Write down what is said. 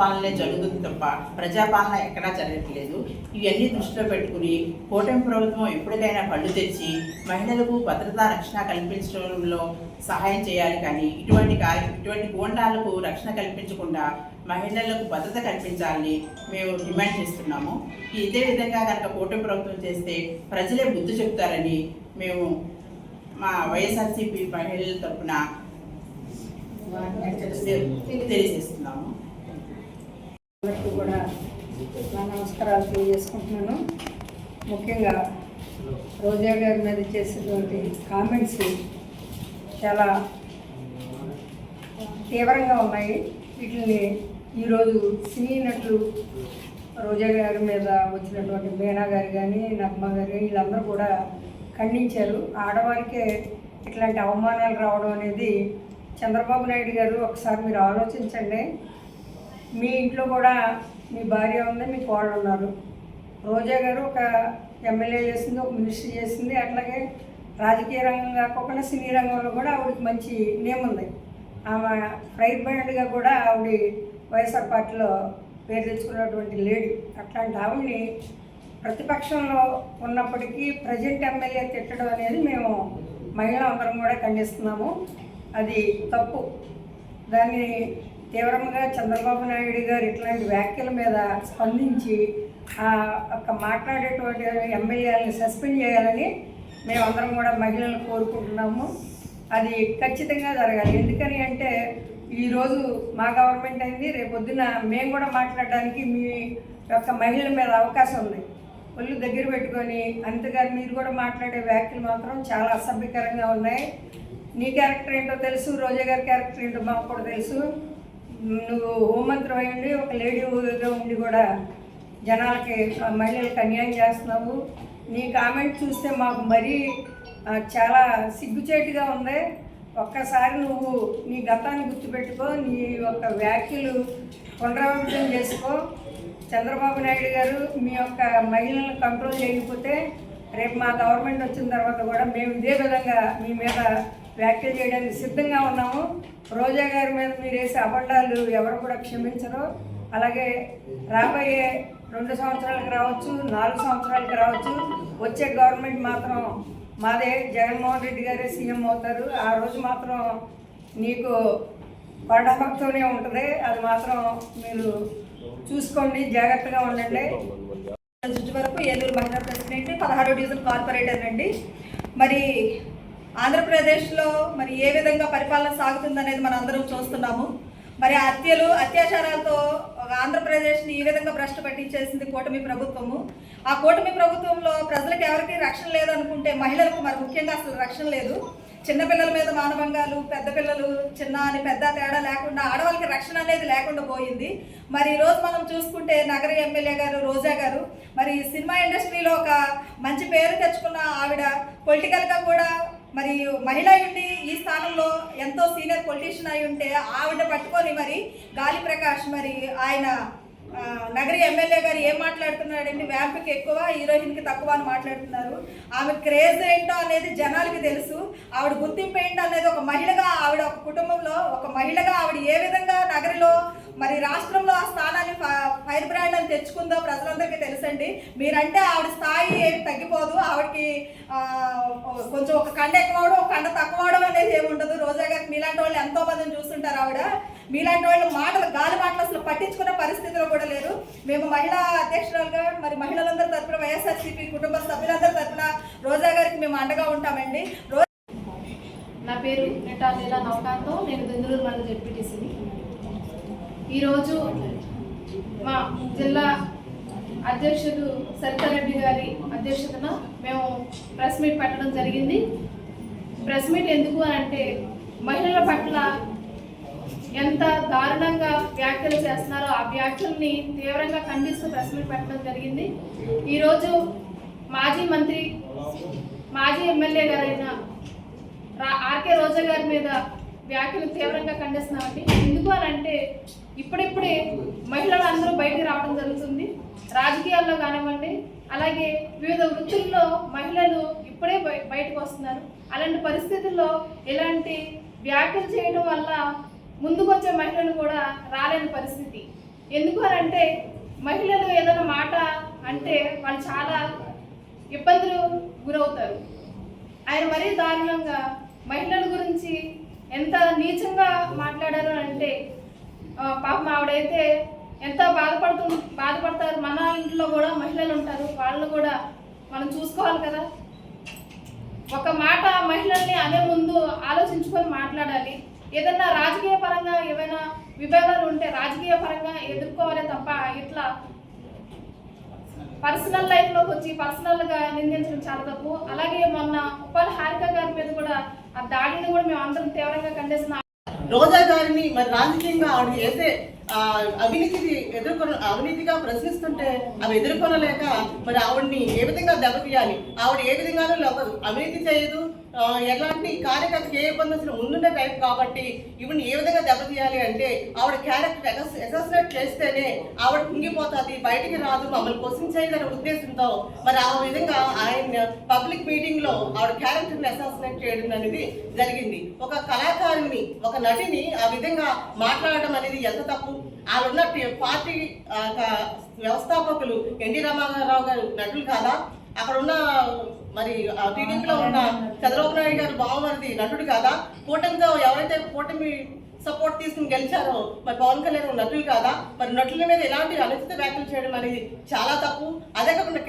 పాలనే జరుగుతుంది తప్ప ప్రజాపాలన ఎక్కడా జరగట్లేదు. ఇవన్నీ దృష్టిలో పెట్టుకుని కూటమి ప్రభుత్వం ఎప్పటికైనా కళ్ళు తెచ్చి మహిళలకు భద్రతా రక్షణ కల్పించడంలో సహాయం చేయాలి కానీ ఇటువంటి కార్య ఇటువంటి గోండాలకు రక్షణ కల్పించకుండా మహిళలకు భద్రత కల్పించాలని మేము డిమాండ్ చేస్తున్నాము. ఇదే విధంగా కనుక కూటమి ప్రభుత్వం చేస్తే ప్రజలే బుద్ధి చెప్తారని మేము మా వైఎస్ఆర్సీపీ మహిళల తరఫున తెలియజేస్తున్నాము. వాళ్ళకి కూడా నా నమస్కారాలు తెలియజేసుకుంటున్నాను. ముఖ్యంగా రోజా గారి మీద చేసినటువంటి కామెంట్స్ చాలా తీవ్రంగా ఉన్నాయి. వీటిని ఈరోజు సినీ నటులు రోజా గారి మీద వచ్చినటువంటి మీనా గారు కానీ నగ్మ గారు కానీ వీళ్ళందరూ కూడా ఖండించారు. ఆడవారికే ఇట్లాంటి అవమానాలు రావడం అనేది చంద్రబాబు నాయుడు గారు ఒకసారి మీరు ఆలోచించండి. మీ ఇంట్లో కూడా మీ భార్య ఉంది మీ కోళ్ళు ఉన్నారు. రోజా గారు ఒక ఎమ్మెల్యే చేసింది ఒక మినిస్టర్ చేసింది అట్లాగే రాజకీయ రంగం కాకుండా సినీ రంగంలో కూడా ఆవిడకి మంచి నేమ్ ఉంది. ఆమె ఫ్రైడ్ బ్యాండ్గా కూడా ఆవిడ వైఎస్ఆర్ పార్టీలో పేరు తెచ్చుకున్నటువంటి లేడీ. అట్లాంటి ఆవిడని ప్రతిపక్షంలో ఉన్నప్పటికీ ప్రజెంట్ ఎమ్మెల్యే తిట్టడం అనేది మేము మహిళలందరం కూడా ఖండిస్తున్నాము. అది తప్పు. దాన్ని తీవ్రంగా చంద్రబాబు నాయుడు గారు ఇట్లాంటి వ్యాఖ్యల మీద స్పందించి ఒక మాట్లాడేటువంటి ఎమ్మెల్యేలను సస్పెండ్ చేయాలని మేమందరం కూడా మహిళలు కోరుకుంటున్నాము. అది ఖచ్చితంగా జరగాలి. ఎందుకని అంటే ఈరోజు మా గవర్నమెంట్ అయింది రేపొద్దున మేము కూడా మాట్లాడడానికి మీ యొక్క మహిళల మీద అవకాశం ఉంది. ఒళ్ళు దగ్గర పెట్టుకొని అంతగారు మీరు కూడా మాట్లాడే వ్యాఖ్యలు మాత్రం చాలా అసభ్యకరంగా ఉన్నాయి. నీ క్యారెక్టర్ ఏంటో తెలుసు రోజా గారి క్యారెక్టర్ ఏంటో మాకు కూడా తెలుసు. నువ్వు హోంమంత్రి అయ్యండి ఒక లేడీగా ఉండి కూడా జనాలకి మహిళలకు అన్యాయం చేస్తున్నావు. నీ కామెంట్ చూస్తే మాకు మరీ చాలా సిగ్గుచేటుగా ఉంది. ఒక్కసారి నువ్వు నీ గతాన్ని గుర్తుపెట్టుకో నీ యొక్క వ్యాఖ్యలు పునరావృతం చేసుకో. చంద్రబాబు నాయుడు గారు మీ యొక్క మహిళలను కంట్రోల్ చేయకపోతే రేపు మా గవర్నమెంట్ వచ్చిన తర్వాత కూడా మేము ఇదే విధంగా మీ మీద వ్యాఖ్యలు చేయడానికి సిద్ధంగా ఉన్నాము. రోజా గారి మీద మీరు వేసే అబద్ధాలు ఎవరు కూడా క్షమించరు. అలాగే రాబోయే రెండు సంవత్సరాలకు రావచ్చు నాలుగు సంవత్సరాలకు రావచ్చు. వచ్చే గవర్నమెంట్ మాత్రం మాదే జగన్మోహన్ రెడ్డి గారే సీఎం అవుతారు. ఆ రోజు మాత్రం నీకు పడభక్తూనే ఉంటుంది. అది మాత్రం మీరు చూసుకోండి జాగ్రత్తగా ఉండండి. చుట్టూ వరకు ఏలూరు మహిళా ప్రెసిడెంట్ పదహారో డివిజన్ కార్పొరేటర్ అండి మరి ఆంధ్రప్రదేశ్లో మరి ఏ విధంగా పరిపాలన సాగుతుందనేది మనం అందరం చూస్తున్నాము. మరి హత్యలు అత్యాచారాలతో ఆంధ్రప్రదేశ్ని ఈ విధంగా భ్రష్టు పట్టించేసింది కూటమి ప్రభుత్వము. ఆ కూటమి ప్రభుత్వంలో ప్రజలకు ఎవరికి రక్షణ లేదనుకుంటే మహిళలకు మరి ముఖ్యంగా అసలు రక్షణ లేదు. చిన్నపిల్లల మీద మానభంగాలు పెద్ద పిల్లలు చిన్న అని పెద్ద తేడా లేకుండా ఆడవాళ్ళకి రక్షణ అనేది లేకుండా పోయింది. మరి ఈ రోజు మనం చూసుకుంటే నగర ఎమ్మెల్యే గారు రోజా గారు మరి సినిమా ఇండస్ట్రీలో ఒక మంచి పేరు తెచ్చుకున్న ఆవిడ పొలిటికల్గా కూడా మరి మహిళ ఉండి ఈ స్థానంలో ఎంతో సీనియర్ పొలిటీషియన్ అయి ఉంటే ఆవిడ పట్టుకొని మరి గాలి ప్రకాష్ మరి ఆయన నగరి ఎమ్మెల్యే గారు ఏం మాట్లాడుతున్నాడండి? వ్యాంప్కి ఎక్కువ హీరోయిన్కి తక్కువ అని మాట్లాడుతున్నారు. ఆమె క్రేజ్ ఏంటో అనేది జనాలకి తెలుసు. ఆవిడ గుర్తింపు ఏంటో అనేది ఒక మహిళగా ఆవిడ ఒక కుటుంబంలో ఒక మహిళగా ఆవిడ ఏ విధంగా నగరిలో మరి రాష్ట్రంలో ఆ స్థానాన్ని ఫైర్ బ్రాండ్ అని తెచ్చుకుందో ప్రజలందరికీ తెలుసండి. మీరంటే ఆవిడ స్థాయి ఏమి తగ్గిపోదు. ఆవిడకి కొంచెం ఒక కండ ఎక్కువ అవడం ఒక కండ తక్కువ అవడం అనేది ఏమి ఉండదు. రోజా గారికి మీలాంటి వాళ్ళు ఎంతో మందిని చూస్తుంటారు ఆవిడ. మీలాంటి వాళ్ళు మాటలు గాలి మాటలు అసలు పట్టించుకునే పరిస్థితిలో కూడా లేరు. మేము మహిళా అధ్యక్షురాలుగా మరి మహిళలందరి తరఫున వైఎస్ఆర్సీపీ కుటుంబ సభ్యులందరి తరఫున రోజా గారికి మేము అండగా ఉంటామండి. నా పేరు నెట్టా లీలా నవకాంతం నేను బెంగళూరు మండల జెడ్పీటీసీని. ఈరోజు మా జిల్లా అధ్యక్షుడు సరితారెడ్డి గారి అధ్యక్షతన మేము ప్రెస్ మీట్ పెట్టడం జరిగింది. ప్రెస్ మీట్ ఎందుకు అని అంటే మహిళల పట్ల ఎంత దారుణంగా వ్యాఖ్యలు చేస్తున్నారో ఆ వ్యాఖ్యల్ని తీవ్రంగా ఖండిస్తూ ప్రెస్ మీట్ పెట్టడం జరిగింది. ఈరోజు మాజీ మంత్రి మాజీ ఎమ్మెల్యే గారైన ఆర్కే రోజా గారి మీద వ్యాఖ్యలు తీవ్రంగా ఖండిస్తున్నామండి. ఎందుకు అని అంటే ఇప్పుడిప్పుడే మహిళలు అందరూ బయటికి రావడం జరుగుతుంది. రాజకీయాల్లో కానివ్వండి అలాగే వివిధ వృత్తుల్లో మహిళలు ఇప్పుడే బయటకు వస్తున్నారు. అలాంటి పరిస్థితుల్లో ఇలాంటి వ్యాఖ్యలు చేయడం వల్ల ముందుకొచ్చే మహిళలు కూడా రాలేని పరిస్థితి. ఎందుకు అని అంటే మహిళలు ఏదైనా మాట అంటే వాళ్ళు చాలా ఇబ్బందులు గురవుతారు. ఆయన మరీ దారుణంగా మహిళల గురించి ఎంత నీచంగా మాట్లాడారు అంటే పాపం ఆవిడైతే ఎంత బాధపడుతు బాధపడతారు. మన ఇంట్లో కూడా మహిళలు ఉంటారు. వాళ్ళు కూడా మనం చూసుకోవాలి కదా. ఒక మాట మహిళల్ని అనే ముందు ఆలోచించుకొని మాట్లాడాలి. ఏదన్నా రాజకీయ పరంగా ఏమైనా విభేదాలు ఉంటే రాజకీయ పరంగా ఎదుర్కోవాలి తప్ప ఇట్లా పర్సనల్ లైఫ్లోకి వచ్చి పర్సనల్గా నిందించడం చాలా తప్పు. అలాగే మొన్న ఉపాధి హారిక గారి మీద కూడా ఆ దాడిని కూడా మేము అందరం తీవ్రంగా ఖండిస్తున్నాం. రోజా గారిని మరి రాజకీయంగా ఆవిడ చేసే ఆ, అవినీతిని ఎదుర్కొన అవినీతిగా ప్రశ్నిస్తుంటే అవి ఎదుర్కొనలేక మరి ఆవిడ్ని ఏ విధంగా దెబ్బతీయాలి? ఆవిడ ఏ విధంగానూ లవ్వదు అవినీతి చేయదు. ఎలాంటి కార్యకర్త ఏ ఇబ్బంది వచ్చినా ముందుండే టైప్ కాబట్టి ఈవిని ఏ విధంగా దెబ్బతీయాలి అంటే ఆవిడ క్యారెక్టర్ అసోసియేట్ చేస్తేనే ఆవిడ కుంగిపోతుంది బయటికి రాదు మమ్మల్ని క్వశ్చన్ చేయదనే ఉద్దేశంతో మరి ఆ విధంగా ఆయన పబ్లిక్ మీటింగ్లో ఆవిడ క్యారెక్టర్ని అసోసినేట్ చేయడం అనేది జరిగింది. ఒక కళాకారుని ఒక నటిని ఆ విధంగా మాట్లాడడం అనేది ఎంత తప్పు? టి- పార్టీ వ్యవస్థాపకులు ఎన్టీ రామారావు గారు నటులు కాదా? అక్కడ ఉన్న మరి టీడీపీలో ఉన్న చంద్రబాబు నాయుడు గారు బావమరిది నటుడు కాదా? కూటమితో ఎవరైతే కూటమి సపోర్ట్ తీసుకుని గెలిచారో మరి పవన్ కళ్యాణ్ నటులు కాదా? మరి నటుల మీద ఎలాంటి అనుచిత వ్యాఖ్యలు చేయడం అనేది చాలా తప్పు. అదే కాకుండా